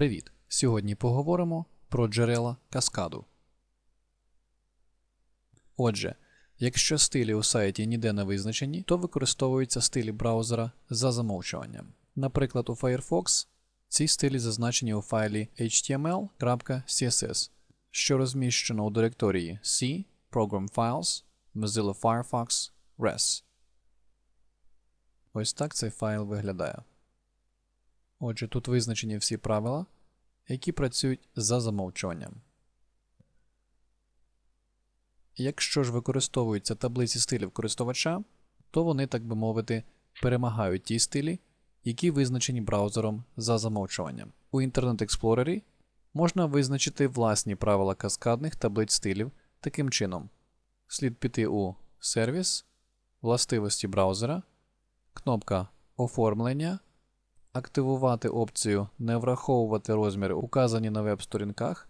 Привіт! Сьогодні поговоримо про джерела каскаду. Отже, якщо стилі у сайті ніде не визначені, то використовуються стилі браузера за замовчуванням. Наприклад, у Firefox ці стилі зазначені у файлі html.css, що розміщено у директорії C, Program Files, Mozilla Firefox, Res. Ось так цей файл виглядає. Отже, тут визначені всі правила, які працюють за замовчуванням. Якщо ж використовуються таблиці стилів користувача, то вони, так би мовити, перемагають ті стилі, які визначені браузером за замовчуванням. У Internet Explorer можна визначити власні правила каскадних таблиць стилів таким чином. Слід піти у Сервіс, властивості браузера, кнопка Оформлення, активувати опцію Не враховувати розміри, указані на веб-сторінках,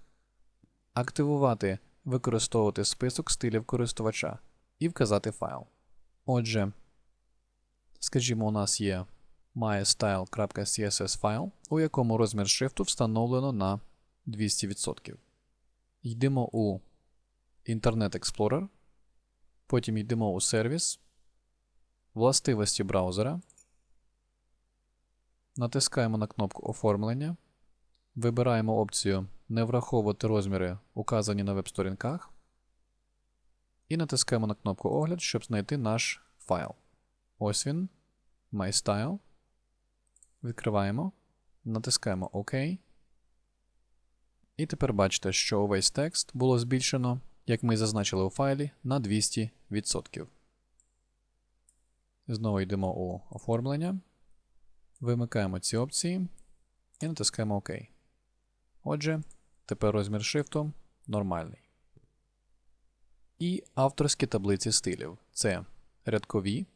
активувати Використовувати список стилів користувача і вказати файл. Отже, скажімо, у нас є mystyle.css файл, у якому розмір шрифту встановлено на 200%. Йдемо у Internet Explorer, потім йдемо у сервіс, властивості браузера, натискаємо на кнопку Оформлення, вибираємо опцію Не враховувати розміри, указані на веб-сторінках, і натискаємо на кнопку Огляд, щоб знайти наш файл. Ось він, MyStyle. Відкриваємо, натискаємо ОК. І тепер бачите, що увесь текст було збільшено, як ми зазначили у файлі, на 200%. Знову йдемо у оформлення. Вимикаємо ці опції і натискаємо ОК. Отже, тепер розмір шрифту нормальний. І авторські таблиці стилів це рядкові,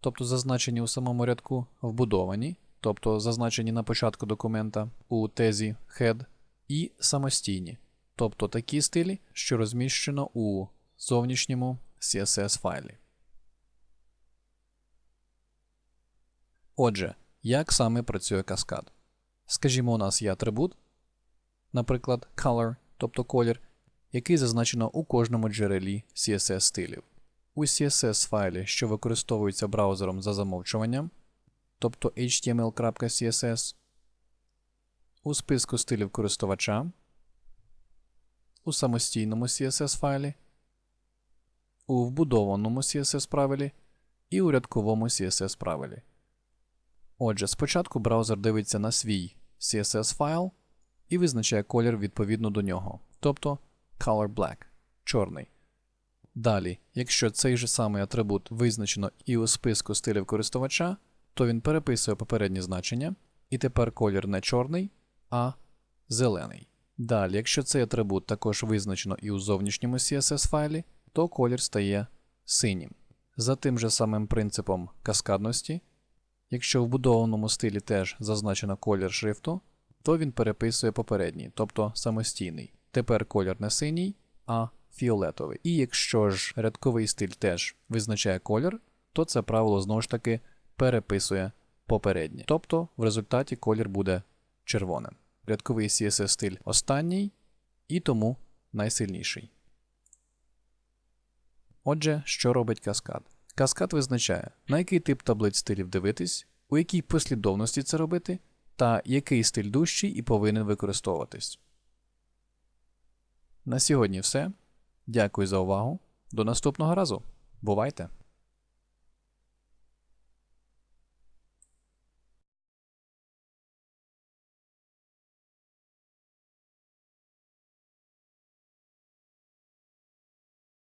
тобто зазначені у самому рядку вбудовані, тобто зазначені на початку документа у тезі head, і самостійні, тобто такі стилі, що розміщено у зовнішньому CSS файлі. Отже, як саме працює каскад? Скажімо, у нас є атрибут, наприклад, color, тобто колір, який зазначено у кожному джерелі CSS стилів. У CSS файлі, що використовується браузером за замовчуванням, тобто html.css, у списку стилів користувача, у самостійному CSS файлі, у вбудованому CSS правилі і у рядковому CSS правилі. Отже, спочатку браузер дивиться на свій CSS файл і визначає колір відповідно до нього, тобто color black чорний. Далі, якщо цей же самий атрибут визначено і у списку стилів користувача, то він переписує попереднє значення, і тепер колір не чорний, а зелений. Далі, якщо цей атрибут також визначено і у зовнішньому CSS файлі, то колір стає синім. За тим же самим принципом каскадності, якщо в будованому стилі теж зазначено колір шрифту, то він переписує попередній, тобто самостійний. Тепер колір не синій, а фіолетовий. І якщо ж рядковий стиль теж визначає колір, то це правило знову ж таки переписує попереднє. Тобто в результаті колір буде червоним. Рядковий CSS стиль останній і тому найсильніший. Отже, що робить каскад? Каскад визначає, на який тип таблиць стилів дивитись, у якій послідовності це робити, та який стиль дужчий і повинен використовуватись. На сьогодні все. Дякую за увагу. До наступного разу. Бувайте!